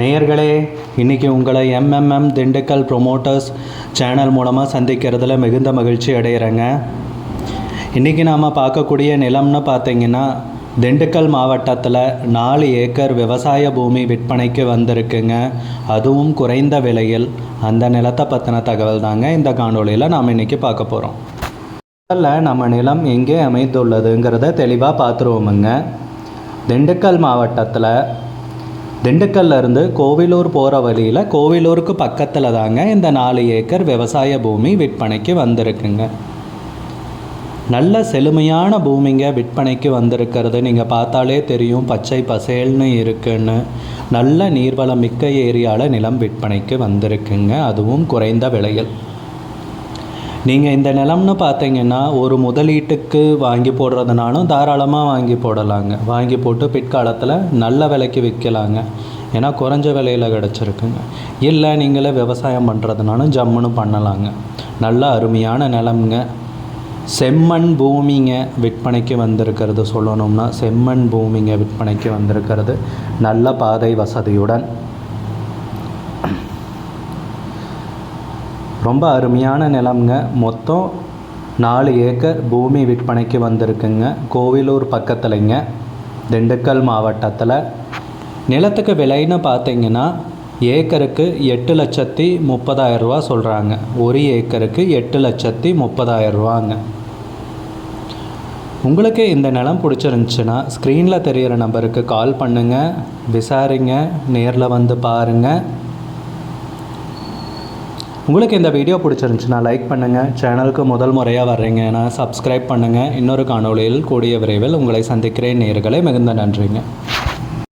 நேயர்களே இன்றைக்கி உங்களை எம்எம்எம் திண்டுக்கல் ப்ரொமோட்டர்ஸ் சேனல் மூலமாக சந்திக்கிறதுல மிகுந்த மகிழ்ச்சி அடைகிறேங்க இன்றைக்கி நாம் பார்க்கக்கூடிய நிலம்னு பார்த்தீங்கன்னா திண்டுக்கல் மாவட்டத்தில் நாலு ஏக்கர் விவசாய பூமி விற்பனைக்கு வந்திருக்குங்க. அதுவும் குறைந்த விலையில். அந்த நிலத்தை பற்றின தகவல் தாங்க இந்த காணொளியில் நாம் இன்றைக்கி பார்க்க போகிறோம் முதல்ல நம்ம நிலம் எங்கே அமைந்துள்ளதுங்கிறத தெளிவாக பார்த்துருவோமுங்க. திண்டுக்கல் மாவட்டத்தில் திண்டுக்கல்ல இருந்து கோவிலூர் போகிற வழியில் கோவிலூருக்கு பக்கத்தில் தாங்க இந்த நாலு ஏக்கர் விவசாய பூமி விற்பனைக்கு வந்திருக்குங்க. நல்ல செழுமையான பூமிங்க விற்பனைக்கு வந்திருக்கிறது. நீங்கள் பார்த்தாலே தெரியும் பச்சை பசேல்னு இருக்குன்னு. நல்ல நீர்வளம் மிக்க ஏரியாவில் நிலம் விற்பனைக்கு வந்திருக்குங்க. அதுவும் குறைந்த விலையில். நீங்கள் இந்த நிலம்னு பார்த்தீங்கன்னா ஒரு முதலீட்டுக்கு வாங்கி போடுறதுனாலும் தாராளமாக வாங்கி போடலாங்க. வாங்கி போட்டு பிற்காலத்தில் நல்ல விலைக்கு விற்கலாங்க. ஏன்னா குறைஞ்ச விலையில் கிடச்சிருக்குங்க. இல்லை நீங்களே விவசாயம் பண்ணுறதுனாலும் ஜம்முன்னு பண்ணலாங்க. நல்ல அருமையான நிலம்ங்க. செம்மண் பூமிங்க விற்பனைக்கு வந்திருக்கிறது. சொல்லணும்னா செம்மண் பூமிங்க விற்பனைக்கு வந்திருக்கிறது. நல்ல பாதை வசதியுடன். ரொம்ப அருமையான நிலம்ங்க. மொத்தம் நாலு ஏக்கர் பூமி விற்பனைக்கு வந்திருக்குங்க. கோவிலூர் பக்கத்துலைங்க. திண்டுக்கல் மாவட்டத்தில். நிலத்துக்கு விலைன்னு பார்த்தீங்கன்னா ஏக்கருக்கு எட்டு லட்சத்தி முப்பதாயிரம் ரூபா சொல்கிறாங்க ஒரு ஏக்கருக்கு எட்டு லட்சத்தி முப்பதாயிரம் ரூபாங்க. உங்களுக்கு இந்த நிலம் பிடிச்சிருந்துச்சுன்னா ஸ்க்ரீனில் தெரிகிற நம்பருக்கு கால் பண்ணுங்கள் விசாரிங்க. நேரில் வந்து பாருங்கள் உங்களுக்கு இந்த வீடியோ பிடிச்சிருந்துச்சுன்னா லைக் பண்ணுங்கள் சேனலுக்கு முதல் முறையாக வர்றீங்கன்னா சப்ஸ்கிரைப் பண்ணுங்கள் இன்னொரு காணொளியில் கூடிய விரைவில் உங்களை சந்திக்கிறேன். நேர்களை மிகுந்த நன்றிங்க.